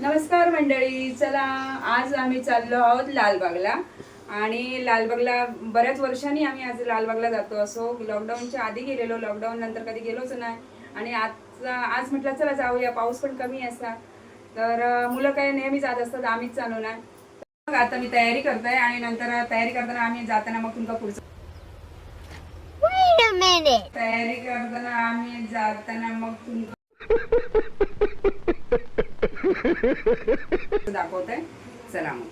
नमस्कार मंडळी चला आज आम्ही चाललो आहोत लालबागला. आणि लालबागला बऱ्याच वर्षांनी आम्ही आज लालबागला जातो. असो लॉकडाऊनच्या आधी गेलेलो लॉकडाऊन नंतर कधी गेलोच नाही. आणि आज आज म्हटलं चला जाऊया पाऊस पण कमी असा तर मुलं काय नेहमी जात असतात आम्हीच चालू नाही. मग आता मी तयारी करतोय आणि नंतर तयारी करताना आम्ही जाताना मग तुमका पुढचं. तयारी करताना आम्ही जाताना मग तुमका दाखवतोय चला मग.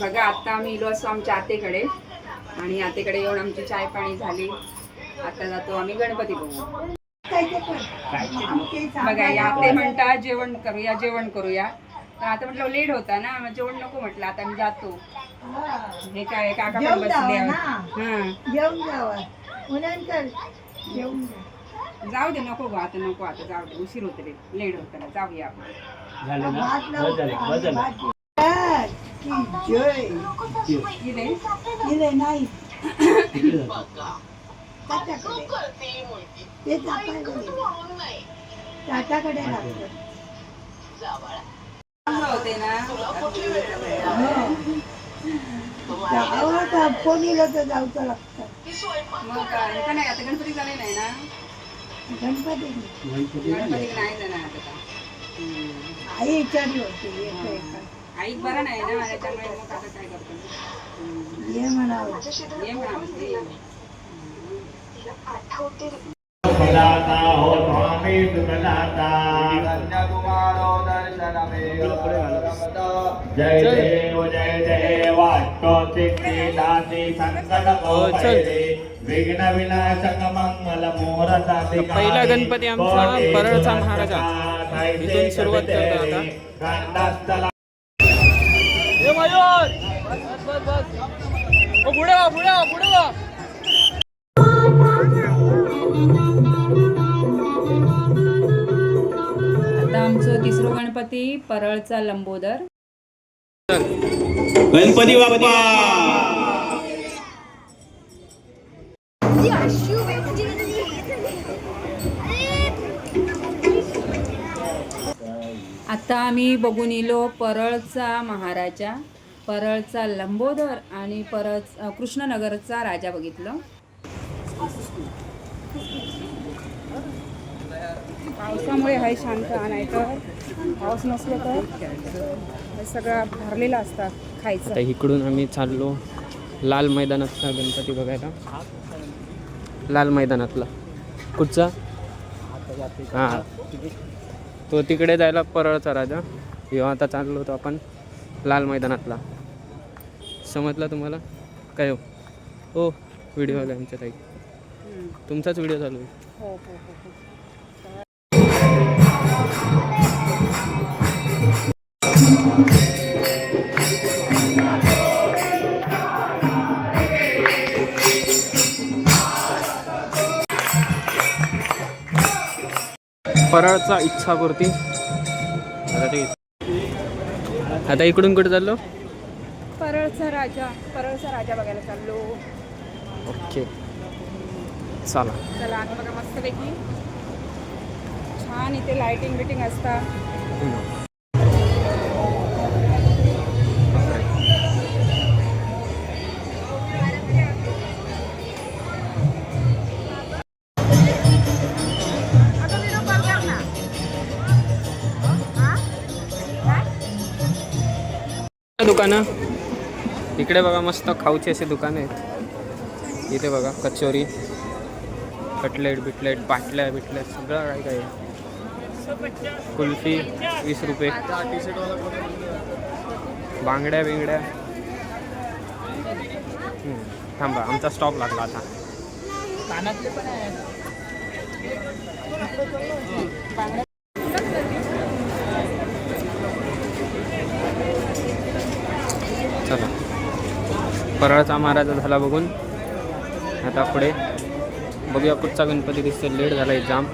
बघा आता आम्ही इलो असतो आमच्या आतेकडे. आणि आतेकडे येऊन आमची चाय पाणी झाली. आता जातो आम्ही गणपती बघू. बघा या आते म्हणता जेवण करूया जेवण करूया. तर आता म्हटलं लेट होता ना मग जेवण नको म्हटलं आता मी जातो. हे काय काका पण बसले. हा. जेवून जावा. जाऊ दे नको गो आता नको आता जाऊ दे. उशीर होते रे लेट होतं ना जाऊया आपण. झालं ना? भात बस लावून झालं बस झालं. भात लावून. की जय. इथे? दिले नाही. तिकडे जातो. ताटाकडे ते लागतं चांगलं होते ना? जावं का? फोन येलं तर जाऊचं लागतं. मग काय? का नाही आता गणपती झाले नाही ना? गणपती गणपती. गणपती नाही जाणार आता. आई विचारली होती येतो एका आई बरा नाही ना त्याच्यामुळे मग आता काय करतो हम्म. ये म्हणावं ये म्हणा म्हणते. सुखदाता हो स्वामी सुखदाता कन्याकुमारो दर्शनमेव जय देव जय देव अष्टो सिद्धिदाते संकट मोचरे विघ्न विनाशक पहिला गणपती आमचा परळचा महाराजा. इथून सुरुवात करतो आता. आता आमचं तिसरं गणपती परळचा लंबोदर गणपती बाप्पा आता आम्ही बघून येलो परळचा महाराजा परळचा लंबोदर आणि परळ कृष्णनगरचा राजा बघितलं. पावसामुळे हाय शांत नाही तर पाऊस नसलो तर हे सगळं भरलेलं असतं खायचं. आता इकडून आम्ही चाललो लाल मैदानातला गणपती बघायला. लाल मैदानातला. कुठचा? हां. तो तिकडे जायला परळचा राजा. किंवा आता चाललो होतो आपण लाल मैदानातला. समजला तुम्हाला? काय हो? हो व्हिडिओ आला आमच्या ताई. तुमचाच व्हिडिओ चालू आहे. हो. हो, हो, हो. परळचा इच्छापूर्ती. आता ते आता इकडून कुठे चाललो? परळचा राजा. परळचा राजा बघायला चाललो. ओके. चला. चला आता बघा मस्तपैकी. छान इथे लाइटिंग बिटिंग असता दुकानं. इकडे बघा मस्त खाऊची असे दुकानं आहेत. इथे बघा कचोरी कटलेट बिटलेट बाटल्या बिटल्या सगळं काय काय. कुल्फी वीस रुपये. बांगड्या बिंगड्या. थांबा आमचा स्टॉप लागला आता. चला परळचा महाराजा झाला बघून. आता पुढे बघूया कुठचा गणपती दिसते लेट झाला जाम.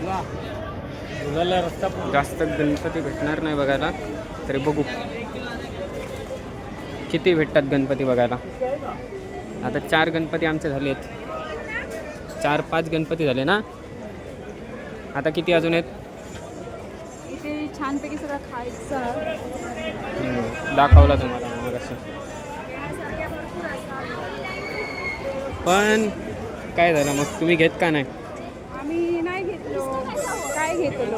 जास्त गणपती भेटणार नाही बघायला. तरी बघू. किती भेटतात गणपती बघायला? आता चार गणपती आमचे झालेत. चार पाच गणपती झाले ना? आता किती अजून आहेत? छानपैकी सगळं खायचं. दाखवला तुम्हाला मग असं पण काय झालं मग? तुम्ही घेत का नाही? आम्ही नाही घेतलो. काय घेतलो?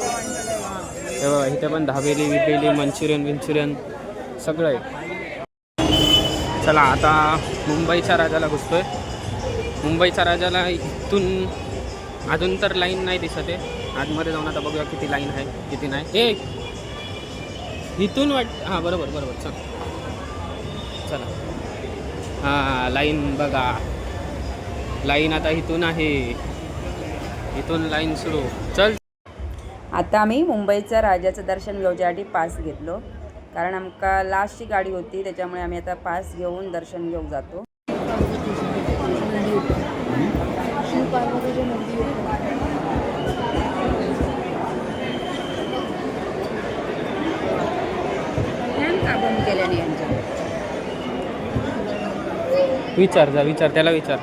हे बघा इथे पण धाबेली विपेली मंचुरियन विंचुरियन सगळं आहे. चला आता मुंबईच्या राजाला घुसतोय. मुंबईच्या राजाला इथून अजून तर लाईन नाही दिसत आहे. आतमध्ये जाऊन आता बघूया किती लाईन आहे किती नाही. ए! इथून वाट हां बरोबर बरोबर. चल. चला. हां लाईन बघा. लाईन आता इथून आहे. इथून लाईन सुरू. चल. आता आम्ही मुंबईचं राजाचं दर्शन घेवच्यासाठी पास घेतलो. कारण आमका लास्टची गाडी होती त्याच्यामुळे आम्ही आता पास घेऊन दर्शन घेऊन जातो. विचार जा विचार त्याला विचार.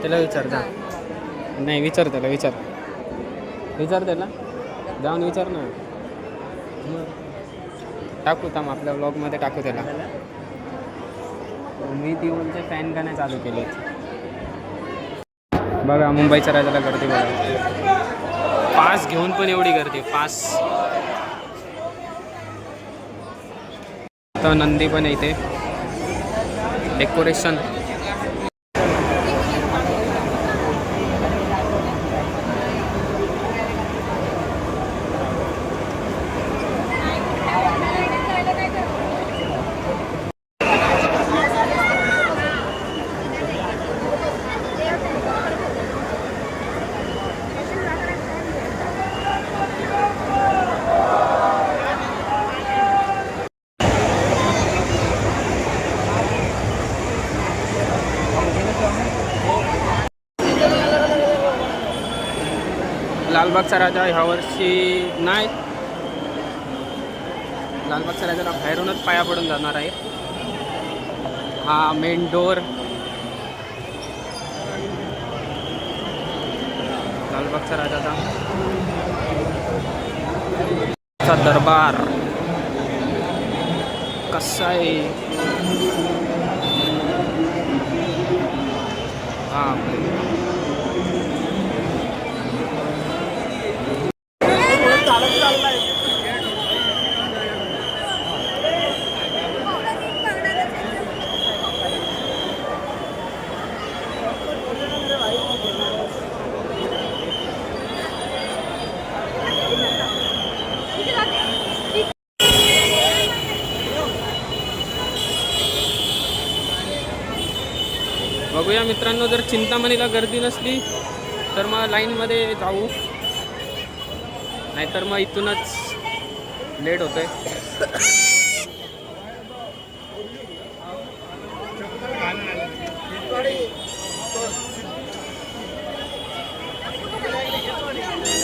त्याला विचार जा. नाही विचार त्याला विचार. विचार त्याला. जाऊन विचार ना. टाकू थांब आपल्या ब्लॉगमध्ये टाकू त्याला. मी दिवनचे फॅन गाणे नाही चालू केले बघा मुंबईच्या राजाला गर्दी बघा. पास घेऊन पण एवढी गर्दी पास. तर नंदी पण येते डेकोरेशन लालबागचा राजा ह्या वर्षी नाही. लालबागचा राजाला बाहेरूनच पाया पडून जाणार आहे. हा मेन डोर लालबागचा राजाचा दरबार. कसा आहे? हा. बघूया मित्रांनो जर चिंतामणीला गर्दी नसली तर मग लाईनमध्ये जाऊ. नाहीतर मग इथूनच लेट होतंय.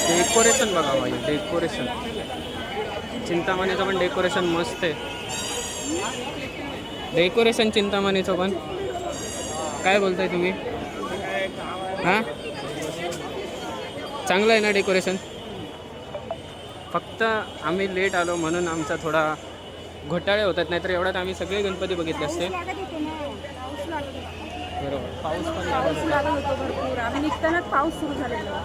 डेकोरेशन बघा भाई डेकोरेशन चिंतामणीचं पण डेकोरेशन मस्त आहे. डेकोरेशन चिंतामणीचं पण. काय बोलताय तुम्ही? हां? चांगलं आहे ना डेकोरेशन? फक्त आम्ही लेट आलो म्हणून आमचा थोडा घोटाळे होतात नाहीतर एवढ्यात आम्ही सगळे गणपती बघितले असते. बरोबर. पाऊस पण पाऊस लागत होतो. भरपूर आम्ही निघतानाच पाऊस सुरू झालेला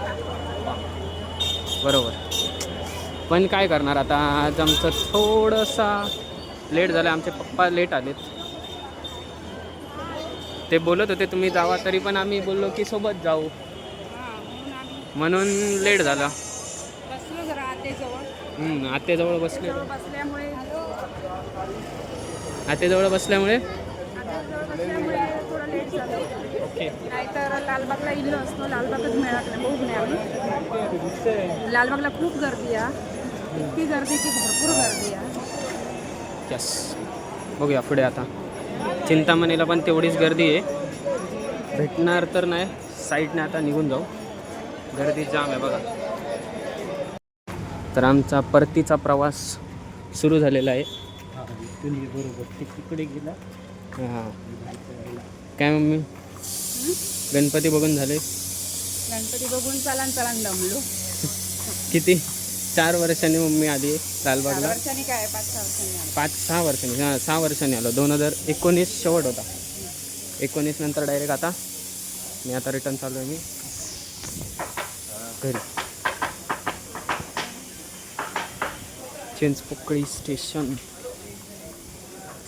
बरोबर. पण काय करणार आता? आज आमचं थोडंसा लेट झालं आमचे पप्पा लेट आलेत. ते बोलत होते तुम्ही जावा तरी पण आम्ही बोललो की सोबत जाऊ. म्हणून लेट झाला. आतेजवळ हम्म, आत्याजवळ बसले. जवळ बसल्यामुळे? आत्याजवळ बसल्यामुळे आतेजवळ बसल्यामुळे थोडं लेट झालं नाहीतर लालबागला इल्लो असतो लालबागच मिळत नाही बघू नाही आम्ही. लालबागला खूप गर्दी आहे. इतकी गर्दी की भरपूर गर्दी आहे. यस बघूया पुढे आता. चिंतामणीला पण तेवढीच गर्दी आहे. भेटणार तर नाही साईडने आता निघून जाऊ. गर्दी जाम आहे बघा. तर आमचा परतीचा प्रवास सुरू झालेला आहे. तिकडे गेला हां. काय मम्मी? गणपती बघून झाले? गणपती बघून चालान चालान दमलो. किती? चार वर्षांनी मम्मी आली चार लालबागला वर्षांनी काय? पाच सहा वर्षांनी आलो. पाच सहा वर्षांनी हां सहा वर्षांनी आलो. दोन हजार एकोणीस शेवट होता. एकोणीस नंतर डायरेक्ट आता मी आता रिटर्न चालू आहे मी. घरी. चिंचपोकळी स्टेशन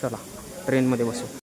चला ट्रेनमध्ये बसू.